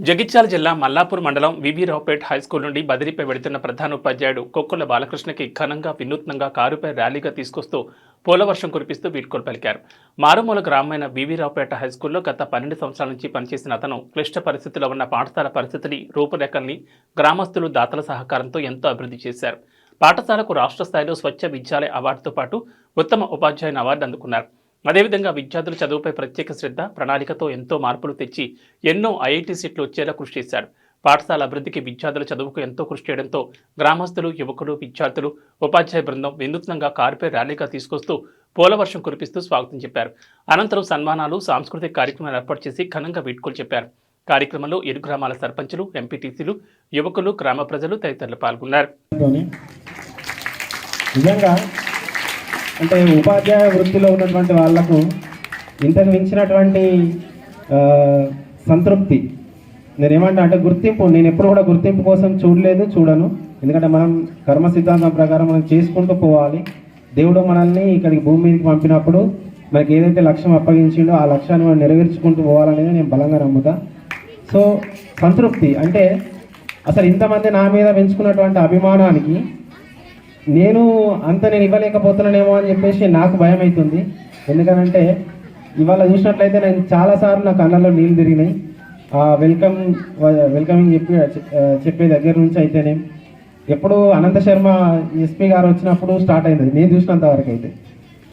జగిత్యాల జిల్లా మల్లాపూర్ మండలం విబిరావుపేట్ హైస్కూల్ నుండి బదిలీపై వెళుతున్న ప్రధాన ఉపాధ్యాయుడు కొక్కుల బాలకృష్ణకి ఘనంగా వినూత్నంగా కారుపై ర్యాలీగా తీసుకొస్తూ పూలవర్షం కురిపిస్తూ వీడ్కోలు పలికారు. మారుమూల గ్రామమైన వివిరావుపేట హైస్కూల్లో గత పన్నెండు సంవత్సరాల నుంచి పనిచేసిన అతను క్లిష్ట పరిస్థితుల్లో ఉన్న పాఠశాల పరిస్థితిని రూపురేఖల్ని గ్రామస్తులు దాతల సహకారంతో ఎంతో అభివృద్ధి చేశారు. పాఠశాలకు రాష్ట్ర స్థాయిలో స్వచ్ఛ విద్యాలయ అవార్డుతో పాటు ఉత్తమ ఉపాధ్యాయుని అవార్డు అందుకున్నారు. అదేవిధంగా విద్యార్థుల చదువుపై ప్రత్యేక శ్రద్ధ ప్రణాళికతో ఎంతో మార్పులు తెచ్చి ఎన్నో ఐఐటి సీట్లు వచ్చేలా కృషి చేశారు. పాఠశాల అభివృద్ధికి విద్యార్థుల చదువుకు ఎంతో కృషి చేయడంతో గ్రామస్తులు యువకులు విద్యార్థులు ఉపాధ్యాయ బృందం వినూత్నంగా కారుపై ర్యాలీగా తీసుకొస్తూ పోలవర్షం కురిపిస్తూ స్వాగతం చెప్పారు. అనంతరం సన్మానాలు సాంస్కృతిక కార్యక్రమాలు ఏర్పాటు చేసి ఘనంగా వీడ్కోలు చెప్పారు. కార్యక్రమంలో ఇరు గ్రామాల సర్పంచులు ఎంపీటీసీలు యువకులు గ్రామ ప్రజలు తదితరులు పాల్గొన్నారు. అంటే ఉపాధ్యాయ వృత్తిలో ఉన్నటువంటి వాళ్ళకు ఇంతకు మించినటువంటి సంతృప్తి. నేను ఏమంటా అంటే గుర్తింపు నేను ఎప్పుడు కూడా గుర్తింపు కోసం చూడలేదు చూడను. ఎందుకంటే మనం కర్మ సిద్ధాంతం ప్రకారం మనం చేసుకుంటూ పోవాలి. దేవుడు మనల్ని ఇక్కడికి భూమి మీదకి పంపినప్పుడు మనకి ఏదైతే లక్ష్యం అప్పగించిండో ఆ లక్ష్యాన్ని మనం నెరవేర్చుకుంటూ పోవాలనేది నేను బలంగా నమ్ముతా. సో సంతృప్తి. అంటే అసలు ఇంతమంది నా మీద పెంచుకున్నటువంటి అభిమానానికి నేను అంత నేను ఇవ్వలేకపోతున్నానేమో అని చెప్పేసి నాకు భయం అవుతుంది ఎందుకనంటే ఇవాళ చూసినట్లయితే నేను చాలాసార్లు నా కళ్ళల్లో నీళ్ళు తిరిగినాయి. ఆ వెల్కమ్ వెల్కమింగ్ చెప్పి చెప్పే దగ్గర నుంచి అయితేనే. ఎప్పుడు అనంత శర్మ ఎస్పీ గారు వచ్చినప్పుడు స్టార్ట్ అయింది. నేను చూసినంత వరకు అయితే.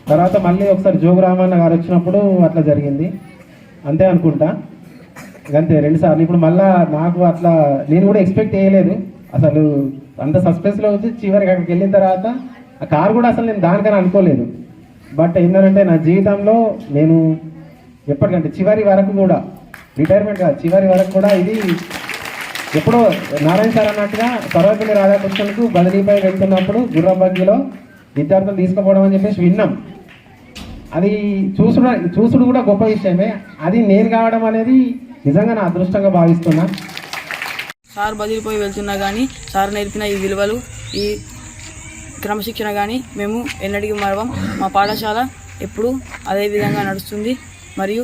తర్వాత మళ్ళీ ఒకసారి జోగురామన్న గారు వచ్చినప్పుడు అట్లా జరిగింది. అంతే అనుకుంటా. అంతే రెండు సార్లు. ఇప్పుడు మళ్ళీ నాకు అట్లా నేను కూడా ఎక్స్పెక్ట్ చేయలేదు. అసలు అంత సస్పెన్స్లో వచ్చి చివరికి అక్కడికి వెళ్ళిన తర్వాత ఆ కార్ కూడా అసలు నేను దానికని అనుకోలేదు. బట్ ఏంటంటే నా జీవితంలో నేను ఎప్పటికంటే చివరి వరకు కూడా రిటైర్మెంట్ కాదు చివరి వరకు కూడా ఇది ఎప్పుడో నారాయణ సార్ అన్నట్టుగా సర్వపల్లి రాధాకృష్ణన్కు బదిలీపై వెళ్తున్నప్పుడు గుర్రబగ్గిలో విద్యార్థులు తీసుకుపోవడం అని చెప్పేసి విన్నాం. అది చూసుడు చూసుడు కూడా గొప్ప విషయమే. అది నేను కావడం అనేది నిజంగా నా అదృష్టంగా భావిస్తున్నా. సార్ బదిలిపోయి వెళ్తున్నా కానీ సార్ నేర్పిన ఈ విలువలు ఈ క్రమశిక్షణ కానీ మేము ఎన్నటికీ మరవం. మా పాఠశాల ఎప్పుడూ అదే విధంగా నడుస్తుంది. మరియు